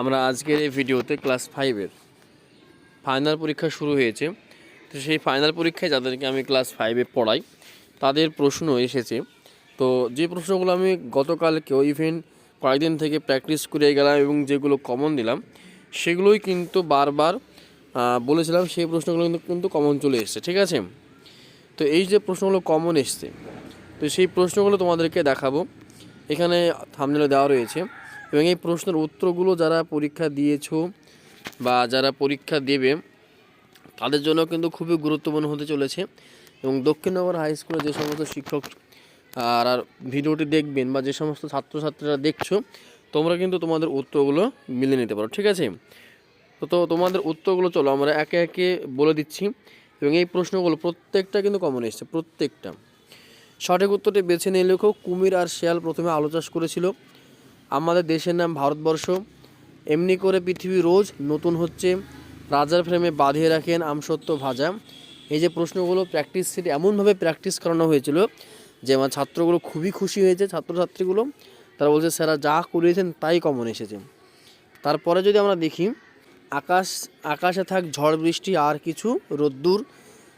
আমরা আজকের এই ভিডিওতে ক্লাস ফাইভের ফাইনাল পরীক্ষা শুরু হয়েছে। তো সেই ফাইনাল পরীক্ষায় যাদেরকে আমি ক্লাস ফাইভে পড়াই, তাদের প্রশ্ন এসেছে। তো যে প্রশ্নগুলো আমি গতকালকেও ইভেন কয়েকদিন থেকে প্র্যাকটিস করে গেলাম এবং যেগুলো কমন দিলাম, সেগুলোই কিন্তু বারবার বলেছিলাম, সেই প্রশ্নগুলো কিন্তু কিন্তু কমন চলে এসছে, ঠিক আছে? তো এই যে প্রশ্নগুলো কমন এসছে, তো সেই প্রশ্নগুলো তোমাদেরকে দেখাবো। এখানে থামনেলে দেওয়া রয়েছে। এবং এই প্রশ্নের উত্তরগুলো যারা পরীক্ষা দিয়েছ বা যারা পরীক্ষা দেবে, তাদের জন্য কিন্তু খুবই গুরুত্বপূর্ণ হতে চলেছে। এবং দক্ষিণনগর হাই স্কুলে যে সমস্ত শিক্ষক, আর আর ভিডিওটি দেখবেন বা যে সমস্ত ছাত্রছাত্রীরা দেখছ, তোমরা কিন্তু তোমাদের উত্তরগুলো মিলে নিতে পারো, ঠিক আছে? তো তোমাদের উত্তরগুলো চলো, আমরা একে একে বলে দিচ্ছি। এবং এই প্রশ্নগুলো প্রত্যেকটা কিন্তু কমন এসছে, প্রত্যেকটা। সঠিক উত্তরটি বেছে নিয়ে লেখো, কুমির আর শেয়াল প্রথমে আলো চাষ করেছিল। আমাদের দেশের নাম ভারতবর্ষ। এমনি করে পৃথিবী রোজ নতুন হচ্ছে। রাজার ফ্রেমে বাঁধিয়ে রাখেন আমসত্ব ভাজা। এই যে প্রশ্নগুলো প্র্যাকটিস সেট এমনভাবে প্র্যাকটিস করানো হয়েছিল যে আমার ছাত্রগুলো খুবই খুশি হয়েছে, ছাত্রছাত্রীগুলো। তারা বলছে স্যারা যা করিয়েছেন তাই কমন এসেছে। তারপরে যদি আমরা দেখি, আকাশ, আকাশে থাক ঝড়, বৃষ্টি, আর কিছু, রোদ্দুর,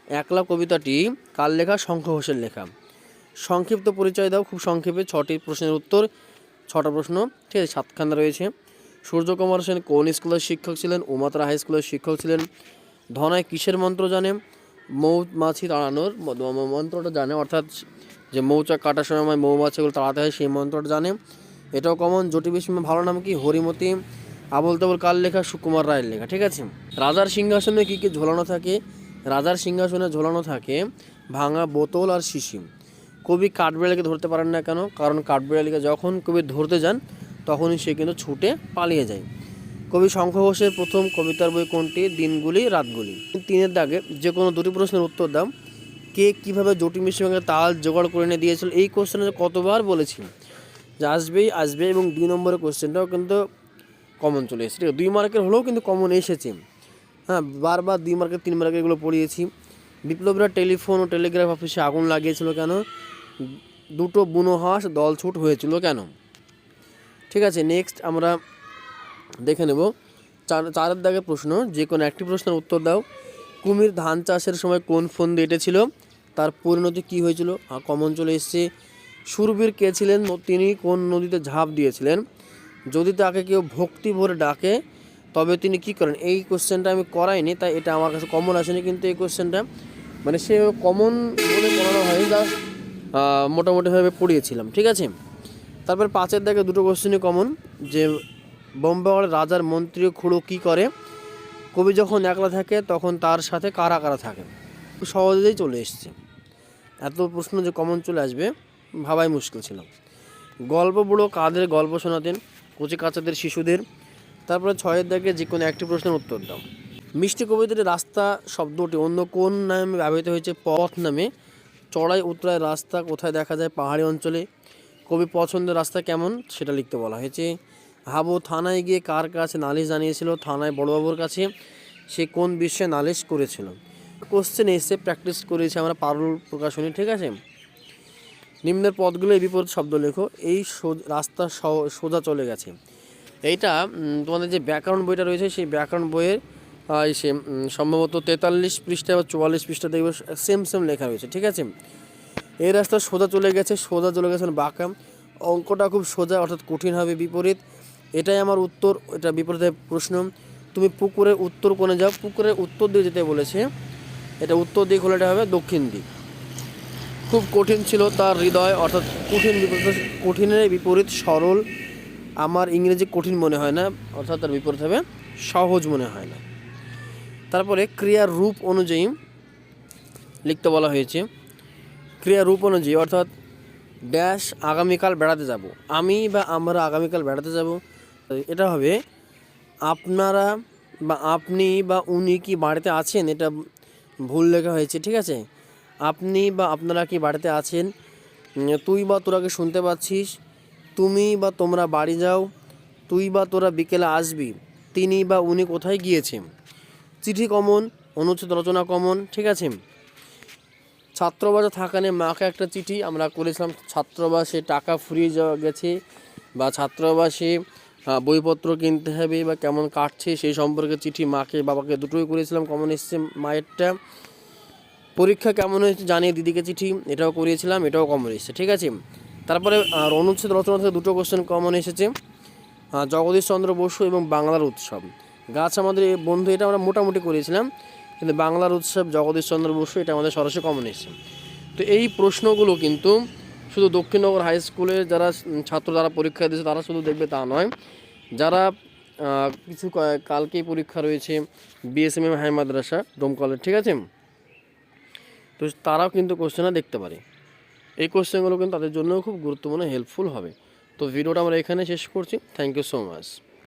একলা কবিতাটি কার লেখা? শঙ্খ ঘোষের লেখা। সংক্ষিপ্ত পরিচয় দাও, খুব সংক্ষেপে ছটি প্রশ্নের উত্তর। ছটা প্রশ্ন, ঠিক আছে, সাতখানা রয়েছে। সূর্যকুমার সেন কোন স্কুলের শিক্ষক ছিলেন? উমাতরা হাই স্কুলের শিক্ষক ছিলেন। ধনায় কিসের মন্ত্র জানে? তাড়ানোর ম- ম- মন্ত্রটা জানে, অর্থাৎ যে মৌচাক কাটার সময় মৌমাছিগুলো তাড়াতে হয়, সেই মন্ত্রটা জানে। এটাও কমন, জটি বিস্ময়, ভালো নাম কি? হরিমতি। আবল তাবল কার লেখা? সুকুমার রায়ের লেখা, ঠিক আছে? রাজার সিংহাসনে কী কী ঝোলানো থাকে? রাজার সিংহাসনে ঝোলানো থাকে ভাঙা বোতল আর শিশি কবি কাঠবিড়ালিকে ধরতে পারেন না কেন? কারণ কাঠবিড়ালিকে যখন কবি ধরতে যান, তখনই সে কিন্তু ছুটে পালিয়ে যায়। কবি শঙ্খ ঘোষের প্রথম কবিতার বই কোনটি? দিনগুলি, রাতগুলি। তিনের দাগে যে কোনো দুটি প্রশ্নের উত্তর দাম কে কীভাবে জটি মিশ্রকে তাল জোগাড় করে এনে দিয়েছিল? এই কোশ্চেনে কতবার বলেছি? যে আসবেই, আসবে এবং দুই নম্বরের কোশ্চেনটাও কিন্তু কমন চলে এসেছে। দুই মার্কের হলেও কিন্তু কমন এসেছে। হ্যাঁ বারবার দুই মার্কের, তিন মার্কের এগুলো পড়িয়েছি। বিপ্লবীরা টেলিফোন ও টেলিগ্রাফ অফিসে আগুন লাগিয়েছিল কেন? দুটো বুনো হাঁস দলছুট হয়েছিল কেন? ঠিক আছে নেক্সট আমরা দেখে নেব। চার চারের দাগে প্রশ্ন, যে কোনো একটি প্রশ্নের উত্তর দাও। কুমির ধান চাষের সময় কোন ফোন এঁটেছিল? তার পরিণতি কী হয়েছিল? কমন চলে এসছে। সুরবীর কে ছিলেন? তিনি কোন নদীতে ঝাঁপ দিয়েছিলেন? যদি তাকে কেউ ভক্তি ভরে ডাকে, তবে তিনি কি করেন? এই কোশ্চেনটা আমি করাইনি, তাই এটা আমার কাছে কমন আসেনি, কিন্তু এই কোশ্চেনটা মানে সে কমন বলে পড়ানো হয়নি মোটামুটিভাবে পড়িয়েছিলাম, ঠিক আছে? তারপর পাঁচের দাগে দুটো কোশ্চেনই কমন যে বোম্বাওয়ার রাজার মন্ত্রী খুঁড়ো কী করে? কবি যখন একলা থাকে, তখন তার সাথে কারা কারা থাকে? সহজেই চলে এসছে। এত প্রশ্ন যে কমন চলে আসবে, ভাবাই মুশকিল ছিল। গল্প বুড়ো কাদের গল্প শোনাতেন? কচি কাচাদের শিশুদের। তারপরে ছয়ের দাগে যে কোনো একটি প্রশ্নের উত্তর দাও। মিষ্টি কবিতার রাস্তা শব্দটি অন্য কোন নামে ব্যবহৃত হয়েছে? পথ নামে। চড়াই উতরায় রাস্তা কোথায় দেখা যায় পাহাড়ি অঞ্চলে, কবি পছন্দের রাস্তা কেমন সেটা লিখতে বলা হয়েছে। হাবু থানায় গিয়ে কার কাছে নালিশ জানিয়েছিল, থানায় বড়বাবুর কাছে সে কোন বিষয়ে নালিশ করেছিল? কোশ্চেন এসে প্র্যাকটিস করেছে আমরা পারুল প্রকাশনী, ঠিক আছে? নিম্নের পদগুলো বিপরীত শব্দ লেখো, এই রাস্তা সোজা চলে গেছে। এইটা তোমাদের যে ব্যাকরণ বইটা রয়েছে, সেই ব্যাকরণ বইয়ের সে সম্ভবত তেতাল্লিশ পৃষ্ঠা বা চুয়াল্লিশ পৃষ্ঠা দেখবে সেম সেম লেখা রয়েছে, ঠিক আছে? এই রাস্তা সোজা চলে গেছে, সোজা চলে গেছেন মানে বাঁকা। অঙ্কটা খুব সোজা, অর্থাৎ কঠিন হবে বিপরীত। এটাই আমার উত্তর, এটা বিপরীতে প্রশ্ন। তুমি পুকুরের উত্তর কোণে যাও। পুকুরের উত্তর দিকে যেতে বলেছে, এটা উত্তর দিক হলে এটা হবে দক্ষিণ দিক। খুব কঠিন ছিল তার হৃদয়, অর্থাৎ কঠিন বিপরীত, কঠিনের বিপরীত সরল। আমার ইংরেজি কঠিন মনে হয় না, অর্থাৎ তার বিপরীত হবে সহজ মনে হয় না। তারপরে ক্রিয়ার রূপ অনুযায়ী লিখতে বলা হয়েছে। ক্রিয়ার রূপ অনুযায়ী অর্থাৎ ড্যাশ আগামীকাল বেড়াতে যাব। আমি বা আমরা আগামীকাল বেড়াতে যাব। এটা হবে আপনারা বা আপনি বা উনি কি বাড়িতে আছেন? এটা ভুল লেখা হয়েছে, ঠিক আছে? আপনি বা আপনারা কি বাড়িতে আছেন? তুই বা তোরাকে শুনতে পাচ্ছিস। তুমি বা তোমরা বাড়ি যাও। তুই বা তোরা বিকেলে আসবি। তিনি বা উনি কোথায় গিয়েছে চিঠি কমন অনুচ্ছেদ রচনা কমন ঠিক আছে? ছাত্রবাসে থাকানে মাকে একটা চিঠি আমরা করেছিলাম ছাত্রবাসে টাকা ফুরিয়ে যাওয়া গেছে বা ছাত্রবাসে বইপত্র কিনতে হবে বা কেমন কাটছে সেই সম্পর্কে চিঠি মাকে বাবাকে দুটোই করেছিলাম কমন এসছে মায়েরটা। পরীক্ষা কেমন হয়েছে জানিয়ে দিদিকে চিঠি এটাও করিয়েছিলাম এটাও কমন এসেছে ঠিক আছে? তারপরে অনুচ্ছেদ রচনা থেকে দুটো কোশ্চেন কমন এসেছে। আহ, জগদীশ চন্দ্র বসু এবং বাংলার উৎসব। গাছ আমাদের বন্ধু, এটা আমরা মোটামুটি করেছিলাম, কিন্তু বাংলার উৎসব জগদীশ চন্দ্র বসু, এটা আমাদের সরাসরি কমন এসেছে তো এই প্রশ্নগুলো কিন্তু শুধু দক্ষিণনগর হাই স্কুলের যারা ছাত্র যারা পরীক্ষা দিয়েছে, তারা শুধু দেখবে তা নয়। যারা কিছু কালকেই পরীক্ষা রয়েছে বিএসএমএম হাই মাদ্রাসা ডোমকলের ঠিক আছে? তো তারাও কিন্তু কোশ্চেনটা দেখতে পারে। এই কোশ্চেনগুলো কিন্তু তাদের জন্যও খুব গুরুত্বপূর্ণ হেল্পফুল হবে। তো ভিডিওটা আমরা এখানে শেষ করছি। Thank you so much